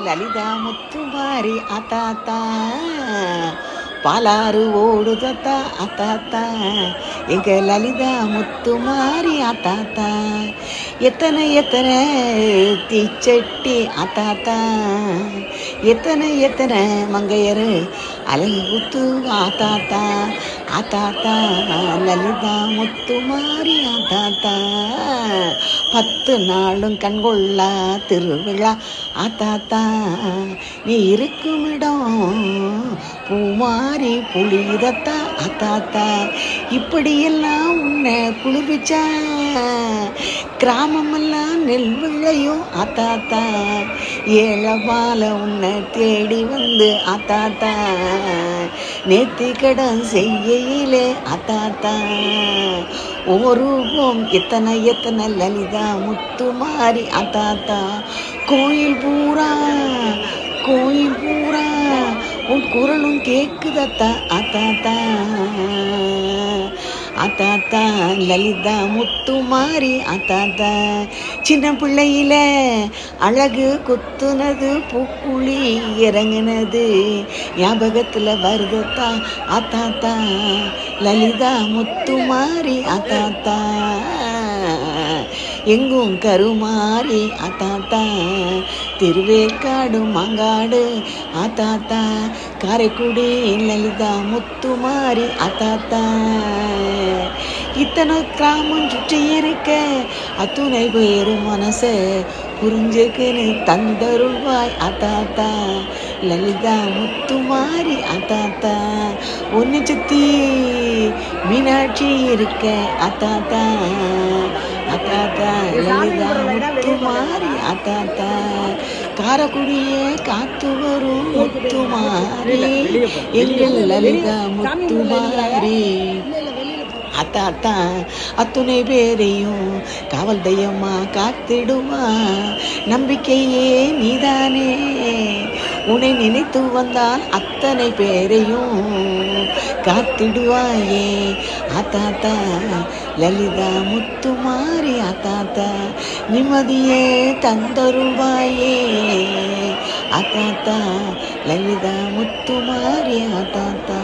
லலிதா முத்துமாரி அத்தாத்தா. பாலாறு ஓடுதத்தா அத்தாத்தா. எங்க லலிதா முத்துமாரி அத்தாத்தா. எத்தனை எத்தனை தீச்சட்டி அத்தாத்தா. எத்தனை எத்தனை மங்கையரு அலகு குத்து ஆத்தாத்தா ஆத்தாத்தா லலிதா முத்துமாரி அத்தாத்தா. பத்து நாளும் கண்கொள்ளா திருவிழா. ஆத்தாத்தா நீ இருக்கும் இடம். பூமாரி புளிதத்தா. ஆத்தாத்தா இப்படியெல்லாம் உன்னை குளிர்விச்சா. கிராமமெல்லாம் நெல் விளையும் ஆத்தாத்தா ஏழபால உன்னை தேடி வந்து. ஆத்தாத்தா நேத்தி கடன் செய்யலே ஆத்தாத்தா ஒரு போம் எத்தனை எத்தனை லலிதா முத்துமாரி ஆத்தாத்தா கோயில் பூரா கோயில் பூரா. உன் குரலும் கேக்குதத்தா ஆத்தாத்தா அத்தாத்தா லலிதா முத்துமாரி அத்தாத்தா சின்ன பிள்ளையில அழகு குத்துனது பூக்குழி இறங்குனது. ஞாபகத்தில் வருதத்தா அத்தாத்தா லலிதா முத்துமாரி அத்தாத்தா எங்கும் கருமாறி அத்தாத்தா திருவேற்காடு மாங்காடு அத்தாத்தா காரைக்குடி லலிதா முத்துமாரி அத்தாத்தா இத்தனை கிராமம் சுற்றி இருக்க. அத்துணை பேரு மனசை புரிஞ்சுக்குன்னு தந்தருள்வாய் அத்தாத்தா. லலிதா முத்துமாரி அத்தாத்தா. ஒன்று சுத்தி மீனாட்சி இருக்க அத்தாத்தா. அத்தாத்தா லலிதா முத்துமாரி அத்தாத்தா. காரக்குடியே காத்து வரும் முத்துமாரி. எங்கள் லலிதா முத்துமாரி. அத்தாத்தா அத்துணை பேரையும் காவல் தெய்வமா காத்திடுமா? நம்பிக்கையே நீதானே. உன்னை நினைத்து வந்தால் அத்தனை பேரையும் காத்திடுவாயே. ஆத்தாத்தா லலிதா முத்துமாரி ஆத்தாத்தா நிம்மதியே தந்தருவாயே ஆத்தாத்தா லலிதா முத்துமாரி ஆத்தாத்தா